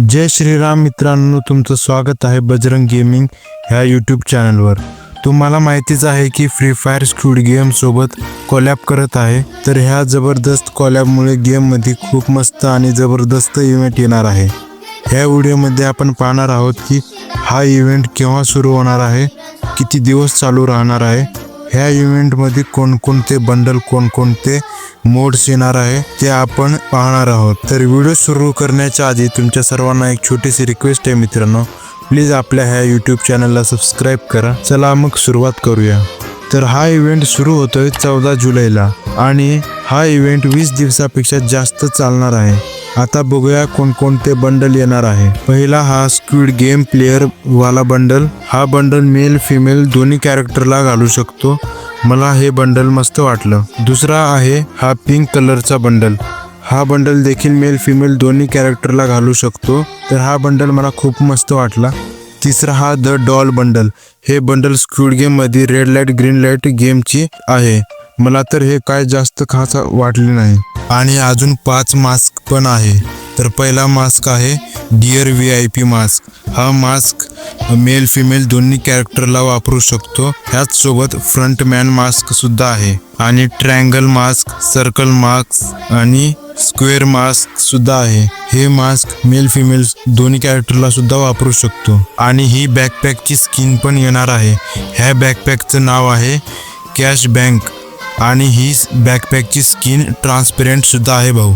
जय श्रीराम मित्रांनो तुमचं स्वागत आहे बजरंग गेमिंग ह्या यूट्यूब चॅनलवर तुम्हाला माहितीच आहे की फ्री फायर स्क्यूड गेम सोबत कॉलॅब करत आहे. तर ह्या जबरदस्त कॉलॅबमुळे गेममध्ये खूप मस्त आणि जबरदस्त इव्हेंट येणार आहे. ह्या व्हिडिओमध्ये आपण पाहणार आहोत की हा इव्हेंट केव्हा सुरू होणार आहे किती दिवस चालू राहणार आहे ह्या इव्हेंटमध्ये कोणकोणते बंडल कोणकोणते मोड्स येणार आहे ते आपण पाहणार आहोत. तर व्हिडिओ सुरू करण्याच्या आधी तुमच्या सर्वांना एक छोटीशी रिक्वेस्ट आहे मित्रांनो. प्लीज आपल्या ह्या यूट्यूब चॅनलला सबस्क्राईब करा. चला मग सुरुवात करूया. तर हा इव्हेंट सुरू होतोय चौदा जुलैला आणि हा इव्हेंट वीस दिवसापेक्षा जास्त चालणार आहे. आता बघूया कोणकोणते बंडल येणार आहे. पहिला हा स्क्विड गेम प्लेअर वाला बंडल हा बंडल मेल फिमेल दोन्ही कॅरेक्टरला घालू शकतो. मला हे बंडल मस्त वाटलं. दुसरा आहे हा पिंक कलरचा बंडल हा बंडल देखील मेल फिमेल दोन्ही कॅरेक्टरला घालू शकतो. तर हा बंडल मला खूप मस्त वाटला. तिसरा हा द डॉल बंडल हे बंडल स्क्विड गेममध्ये रेड लाइट ग्रीन लाइट गेमची आहे. मला तर हे काय जास्त खास वाटले नाही. आणि अजून पाच मास्क पण आहे. तर पहिला मास्क आहे dear V I P mask. हा मास्क मेल फिमेल दोन्ही कॅरेक्टरला वापरू शकतो. ह्याचसोबत फ्रंट मॅन मास्क सुद्धा आहे. आणि ट्रँगल मास्क सर्कल मास्क आणि स्क्वेअर मास्क सुद्धा आहे. हे मास्क मेल फिमेल दोन्ही कॅरेक्टरला सुद्धा वापरू शकतो. आणि ही बॅकपॅकची स्किन पण येणार आहे. ह्या बॅकपॅकचं नाव आहे कॅश बँक आणि ही बॅकपॅकची स्किन ट्रान्सपेरंट सुद्धा आहे भाऊ.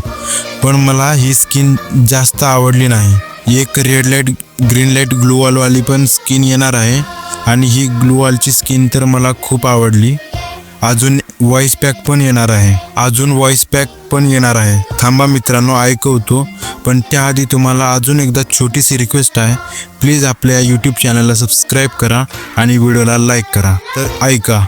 पण मला ही स्किन जास्त आवडली नाही. एक रेड लाइट ग्रीन लाइट ग्लूवॉलवाली पण स्किन येणार आहे. आणि ही ग्लूवॉलची स्किन तर मला खूप आवडली. अजून व्हॉइस पॅक पण येणार आहे. अजून व्हॉइस पॅक पण येणार आहे. थांबा मित्रांनो ऐकवतो. पण त्याआधी तुम्हाला अजून एकदा छोटीशी रिक्वेस्ट आहे. प्लीज आपल्या यूट्यूब चॅनलला सबस्क्राईब करा आणि व्हिडिओला लाईक करा. तर ऐका.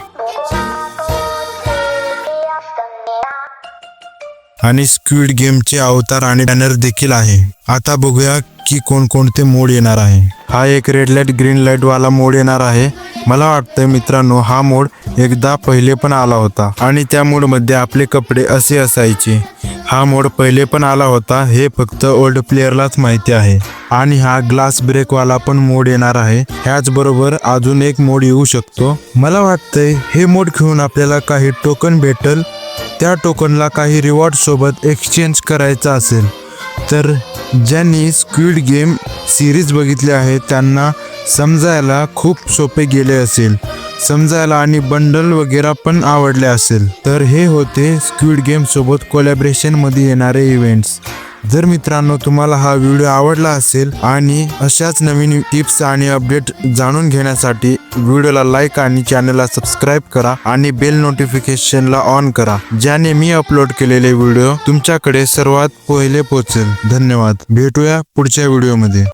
आणि स्क्विड गेमचे अवतार आणि बॅनर देखील आहे. आता बघूया की कोणकोणते मोड येणार आहे. हा एक रेड लाइट ग्रीन लाइट वाला मोड येणार आहे. मला वाटतं मित्रांनो हा मोड एकदा पहिले पण आला होता. आणि त्या मोडमध्ये आपले कपडे असे असायचे. हा मोड पहिले पण आला होता हे फक्त ओल्ड प्लेअरलाच माहिती आहे. आणि हा ग्लास ब्रेकवाला पण मोड येणार आहे. ह्याचबरोबर अजून एक मोड येऊ शकतो. मला वाटतंय हे मोड घेऊन आपल्याला काही टोकन भेटल त्या टोकनला काही रिवॉर्ड सोबत एक्सचेंज करायचा असेल तर ज्यांनी स्क्विड गेम सिरीज बघितली आहे त्यांना समजायला खूप सोपे गेले असेल. समजायला आणि बंडल वगैरे पण आवडले असेल. तर हे होते स्क्विड गेमसोबत कोलॅब्रेशनमध्ये येणारे इव्हेंट्स जर मित्रांनो तुम्हाला हा व्हिडिओ आवडला असेल आणि अशाच नवीन टिप्स आणि अपडेट जाणून घेण्यासाठी व्हिडिओला लाईक आणि चॅनलला सबस्क्राईब करा आणि बेल नोटिफिकेशनला ऑन करा ज्याने मी अपलोड केलेले व्हिडिओ तुमच्याकडे सर्वात पहिले पोहोचेल. धन्यवाद. भेटूया पुढच्या व्हिडिओमध्ये.